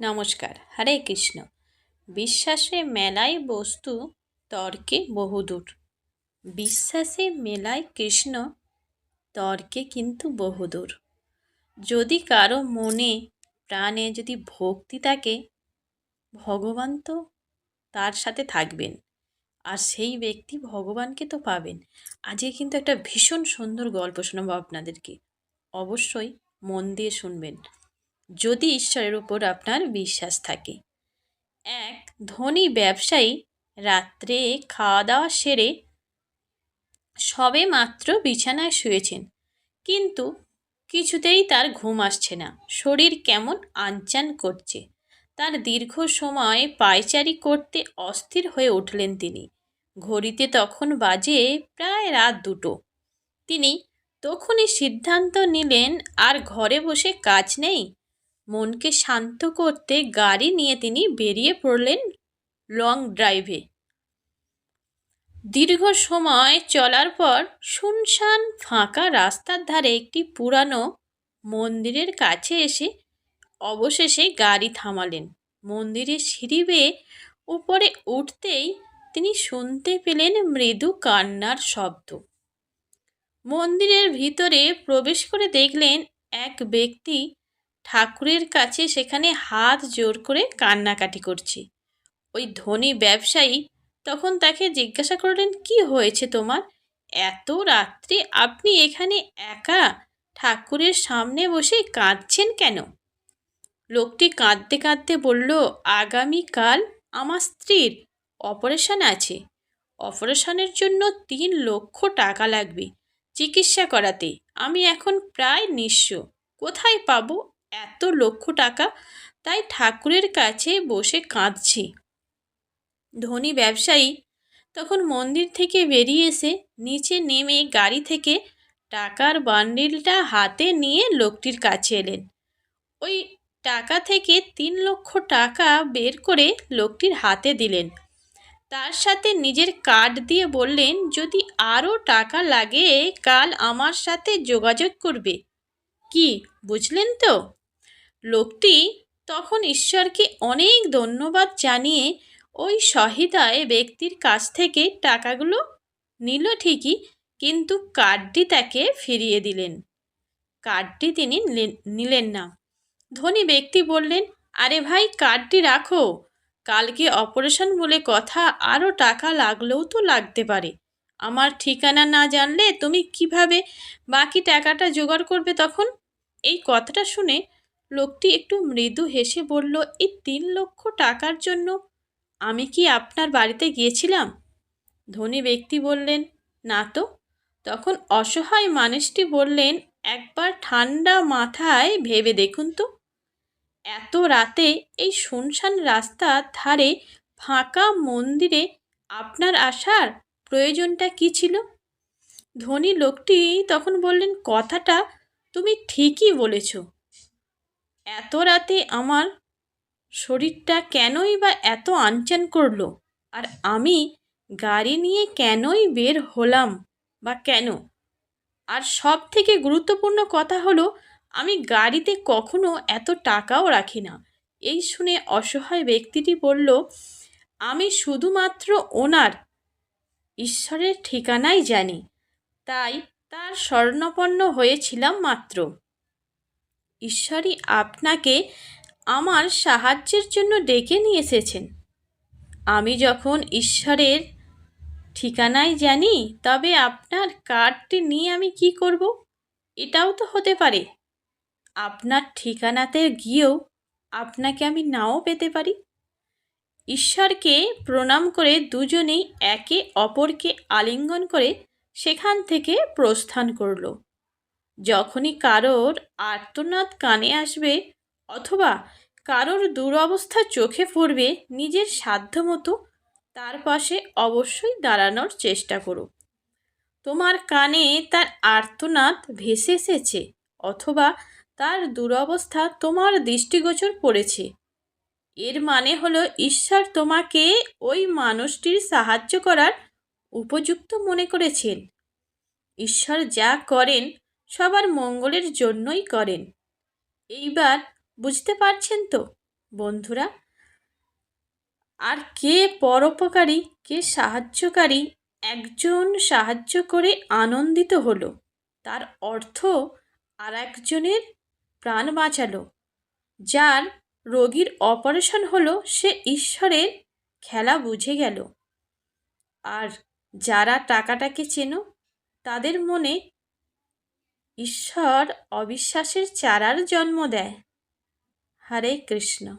নমস্কার, হরে কৃষ্ণ। বিশ্বাসে মেলায় বস্তু তর্কে বহুদূর। বিশ্বাসে মেলায় কৃষ্ণ তর্কে কিন্তু বহুদূর। যদি কারও মনে, প্রাণে যদি ভক্তি থাকে, ভগবান তো তার সাথে থাকবেন। আর সেই ব্যক্তি ভগবানকে তো পাবেন। আজকে কিন্তু একটা ভীষণ সুন্দর গল্প শোনাবো আপনাদেরকে। অবশ্যই মন দিয়ে শুনবেন। যদি ঈশ্বরের উপর আপনার বিশ্বাস থাকে। এক, ধনী ব্যবসায়ী রাত্রে খাওয়া দাওয়া সেরে সবে মাত্র বিছানায় শুয়েছেন। কিন্তু কিছুতেই তার ঘুম আসছে না। শরীর কেমন আনচান করছে। তার দীর্ঘ সময় পায়চারি করতে অস্থির হয়ে উঠলেন তিনি। ঘড়িতে তখন বাজে প্রায় রাত দুটো। তিনি তখনই সিদ্ধান্ত নিলেন, আর ঘরে বসে কাজ নেই? মনকে শান্ত করতে গাড়ি নিয়ে তিনি বেরিয়ে পড়লেন লং ড্রাইভে। দীর্ঘ সময় চলার পর শুনশান ফাঁকা রাস্তার ধারে একটি পুরানো মন্দিরের কাছে এসে অবশেষে গাড়ি থামালেন। মন্দিরের সিঁড়ি বেয়ে উপরে উঠতেই তিনি শুনতে পেলেন মৃদু কান্নার শব্দ। মন্দিরের ভিতরে প্রবেশ করে দেখলেন এক ব্যক্তি ঠাকুরের কাছে সেখানে হাত জোর করে কান্নাকাটি করছে। ওই ধনী ব্যবসায়ী তখন তাকে জিজ্ঞাসা করলেন, কি হয়েছে তোমার? এত রাত্রে আপনি এখানে একা? ঠাকুরের সামনে বসে কাঁদছেন কেন? লোকটি কাঁদতে কাঁদতে বলল, আগামীকাল আমার স্ত্রীর অপারেশন আছে। অপারেশনের জন্য তিন লক্ষ টাকা লাগবে চিকিৎসা করাতে। আমি এখন প্রায় নিঃস্ব। কোথায় পাবো এত লক্ষ টাকা, তাই ঠাকুরের কাছে বসে কাঁদছি। ধনী ব্যবসায়ী তখন মন্দির থেকে বেরিয়ে এসে নিচে নেমে গাড়ি থেকে টাকার বান্ডিলটা হাতে নিয়ে লোকটির কাছে এলেন। ওই টাকা থেকে তিন লক্ষ টাকা বের করে লোকটির হাতে দিলেন। তার সাথে নিজের কার্ড দিয়ে বললেন, যদি আরও টাকা লাগে, কাল আমার সাথে যোগাযোগ করবে। কি, বুঝলেন তো? লোকটি তখন ঈশ্বরকে অনেক ধন্যবাদ জানিয়ে ওই সহিদায় ব্যক্তির কাছ থেকে টাকাগুলো নিল ঠিকই, কিন্তু কার্ডটি তাকে ফিরিয়ে দিলেন। কার্ডটি তিনি নিলেন না। ধনী ব্যক্তি বললেন, আরে ভাই, কার্ডটি রাখো। কালকে অপারেশন বলে কথা আরও টাকা লাগলেও তো লাগতে পারে। আমার ঠিকানা না জানলে তুমি কীভাবে বাকি টাকাটা জোগাড় করবে তখন? এই কথাটা শুনে লোকটি একটু মৃদু হেসে বলল, এই তিন লক্ষ টাকার জন্য আমি কি আপনার বাড়িতে গিয়েছিলাম? ধনী ব্যক্তি বললেন, না তো। তখন অসহায় মানুষটি বললেন, একবার ঠান্ডা মাথায় ভেবে দেখুন তো। এত রাতে এই শুনশান রাস্তার ধারে ফাঁকা মন্দিরে আপনার আসার প্রয়োজনটা কি ছিল? ধনী লোকটি তখন বললেন, কথাটা তুমি ঠিকই বলেছ। এত রাতে আমার শরীরটা কেনই বা এত আনচান করল? আর আমি গাড়ি নিয়ে কেনই বের হলাম বা কেন? আর সব থেকে গুরুত্বপূর্ণ কথা হলো, আমি গাড়িতে কখনো এত টাকাও রাখি না। এই শুনে অসহায় ব্যক্তিটি বলল, আমি শুধুমাত্র ওনার ঈশ্বরের ঠিকানাই জানি। তাই তার স্বর্ণপন্ন হয়েছিলাম মাত্র। ঈশ্বরই আপনাকে আমার সাহায্যের জন্য ডেকে নিয়ে এসেছেন। আমি যখন ঈশ্বরের ঠিকানায় জানি, তবে আপনার কার্ডটি নিয়ে আমি কি করব? এটাও তো হতে পারে। আপনার ঠিকানাতে গিয়েও আপনাকে আমি নাও পেতে পারি। ঈশ্বরকে প্রণাম করে দুজনেই একে অপরকে আলিঙ্গন করে সেখান থেকে প্রস্থান করল। যখনই কারোর আর্তনাদ কানে আসবে অথবা কারোর দুরবস্থা চোখে পড়বে নিজের সাধ্যমতো তার পাশে অবশ্যই দাঁড়ানোর চেষ্টা করো তোমার কানে তার আর্তনাদ ভেসে এসেছে অথবা তার দুরবস্থা তোমার দৃষ্টিগোচর পড়েছে। এর মানে হলো ঈশ্বর তোমাকে ওই মানুষটির সাহায্য করার উপযুক্ত মনে করেছেন। ঈশ্বর যা করেন সবার মঙ্গলের জন্যই করেন। এইবার বুঝতে পারছেন তো, বন্ধুরা? আর কে পরোপকারী, কে সাহায্যকারী, একজন সাহায্য করে আনন্দিত হলো, তার অর্থ আর একজনের প্রাণ বাঁচালো। যার রোগীর অপারেশন হলো, সে ঈশ্বরের খেলা বুঝে গেল। আর যারা টাকাটাকে চেনো, তাদের মনে ঈশ্বর অবিশ্বাসের চারার জন্ম দেয়। হরে কৃষ্ণ।